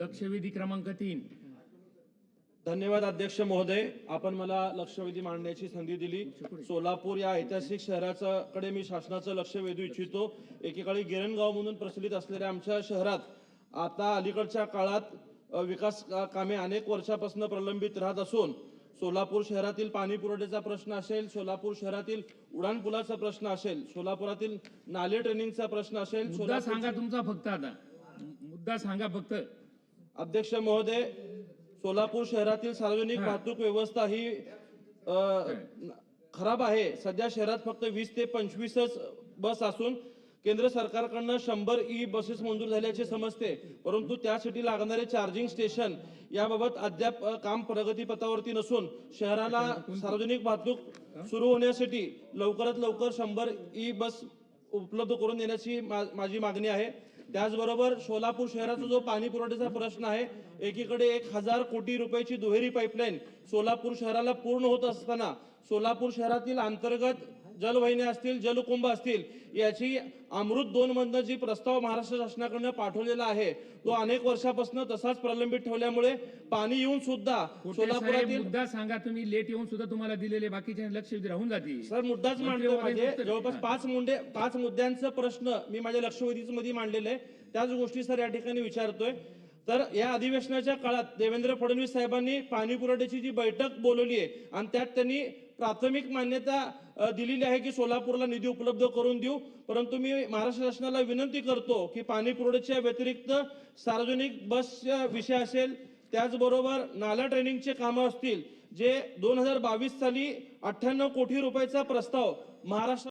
लक्षवेधी क्रमांक तीन. धन्यवाद अध्यक्ष महोदय. आपण मला लक्षवेधी मांडण्याची संधी दिली. सोलापूर या ऐतिहासिक शहराचा कडे मी शासनाचं लक्ष वेधू इच्छितो. एकेकाळी गिरणगाव म्हणून प्रचलित असलेल्या आमच्या शहरात आता अलीकडच्या काळात विकास कामे अनेक वर्षापासून प्रलंबित राहत असून सोलापूर शहरातील पाणी पुरवठ्याचा प्रश्न असेल सोलापूर शहरातील उड्डाणपुलाचा प्रश्न असेल सोलापुरातील नाले ट्रेनिंगचा प्रश्न असेल सांगा तुमचा फक्त आता. मुद्दा सांगा फक्त. अध्यक्ष महोदय सोलापूर शहरातील सार्वजनिक वाहतूक व्यवस्था ही खराब आहे. सध्या शहरात फक्त वीस ते पंचवीसच बस असून केंद्र सरकारकडनं शंभर ई बसेस मंजूर झाल्याचे समजते. परंतु त्यासाठी लागणारे चार्जिंग स्टेशन याबाबत अद्याप काम प्रगतीपथावरती नसून शहराला सार्वजनिक वाहतूक सुरू होण्यासाठी लवकरात लवकर शंभर ई बस उपलब्ध करून देण्याची माझी मागणी आहे. त्याचबरोबर सोलापूर शहराचा जो पाणी पुरवठ्याचा प्रश्न आहे एकीकडे एक हजार कोटी रुपयाची दुहेरी पाईपलाईन सोलापूर शहराला पूर्ण होत असताना सोलापूर शहरातील अंतर्गत जलवाहिन्या असतील जलकुंभ असतील याची अमृत दोन मधनं जी प्रस्ताव महाराष्ट्र शासनाकडनं पाठवलेला आहे तो अनेक वर्षापासून तसाच प्रलंबित ठेवल्यामुळे पाणी येऊन सुद्धा सोलापुरातील मुद्दा सांगा तुम्ही लेट येऊन सुद्धा तुम्हाला दिलेले बाकीचे लक्ष राहून जातील. सर मुद्दाच माझे. महोदय, जवळपास. पाच मुंडे पाच मुद्द्यांचा प्रश्न मी माझ्या लक्षवेधीच मध्ये मांडलेले त्याच गोष्टी सर या ठिकाणी विचारतोय. तर या अधिवेशनाच्या काळात देवेंद्र फडणवीस साहेबांनी पाणी पुरवठ्याची जी बैठक बोलवली आहे आणि त्यात त्यांनी प्राथमिक मान्यता दिलेली आहे की सोलापूरला निधी उपलब्ध करून देऊ. परंतु मी महाराष्ट्र शासनाला विनंती करतो की पाणी पुरवठ्याच्या व्यतिरिक्त सार्वजनिक बसचा विषय असेल त्याचबरोबर नाला ट्रेनिंगचे कामं असतील जे दोन हजार बावीस साली अठ्ठ्याण्णव कोटी रुपयाचा प्रस्ताव महाराष्ट्र